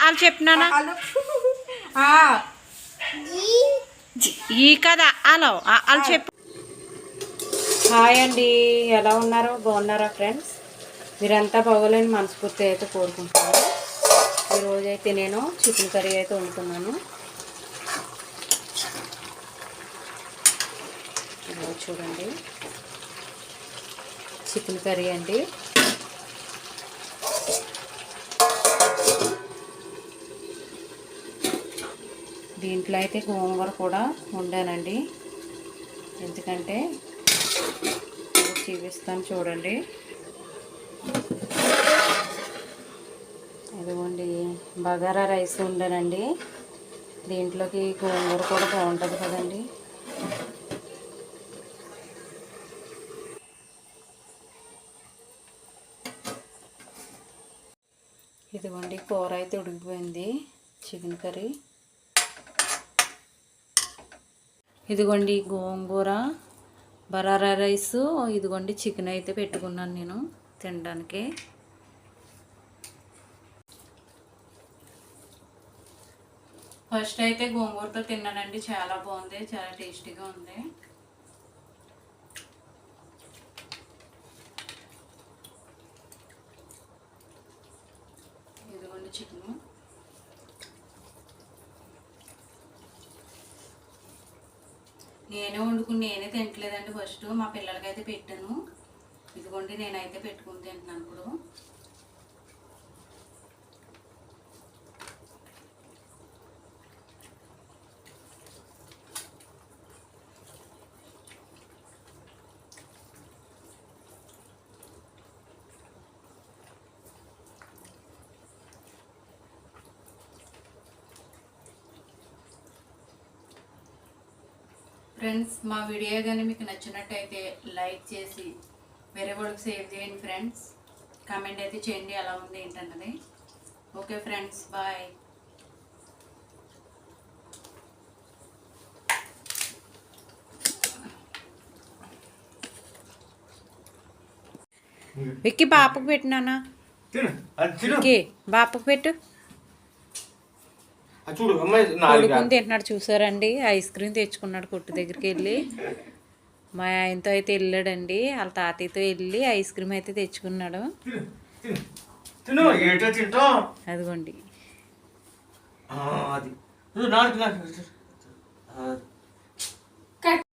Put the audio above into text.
వాళ్ళు చెప్పినానా అలు. ఈ కదా హలో వాళ్ళు చెప్పు. హాయ్ అండి. ఎలా ఉన్నారో? బాగున్నారా ఫ్రెండ్స్? మీరంతా బాగోలేని మనస్ఫూర్తి అయితే కోరుకుంటున్నాను. ఈరోజు అయితే నేను చికెన్ కర్రీ అయితే వండుతున్నాను. చూడండి. చికెన్ కర్రీ అండి. దీంట్లో అయితే గోంగూర కూడా వండానండి ఎందుకంటే చూపిస్తాను చూడండి. ఇదిగోండి బగారా రైస్ ఉండనండి దీంట్లోకి గోంగూర కూడా బాగుంటుంది కదండి. ఇదిగోండి కూర అయితే ఉడికిపోయింది. Chicken curry. ఇదిగోండి గోంగూర బరారా రైస్ ఇదిగోండి చికెన్ అయితే పెట్టుకున్నాను నేను తినడానికి. ఫస్ట్ అయితే గోంగూరతో తిన్నానండి చాలా బాగుంది చాలా టేస్టీగా ఉంది. ఇదిగోండి చికెను. నేనే వండుకుని నేనే తింటలేదండి ఫస్ట్. మా పిల్లలకైతే పెట్టాను. ఇదిగోండి నేనైతే పెట్టుకుని తింటున్నాను ఇప్పుడు. ఫ్రెండ్స్ మా వీడియో కానీ మీకు నచ్చినట్టయితే లైక్ చేసి వేరే వాళ్ళకి సేవ్ చేయండి ఫ్రెండ్స్. కామెంట్ అయితే చేయండి ఎలా ఉంది ఏంటన్నది. Okay friends bye. విక్కీ బాపకు పెట్టినానా తిను అది తిను. విక్కీ బాపకు పెట్టు. చూడు కొడుకుని తింటున్నాడు చూసారండి. ఐస్ క్రీమ్ తెచ్చుకున్నాడు కొట్టు దగ్గరికి వెళ్ళి. మా ఆయనతో అయితే వెళ్ళాడండి. వాళ్ళ తాతయ్యతో వెళ్ళి ఐస్ క్రీమ్ అయితే తెచ్చుకున్నాడు. అదిగోండి. అది.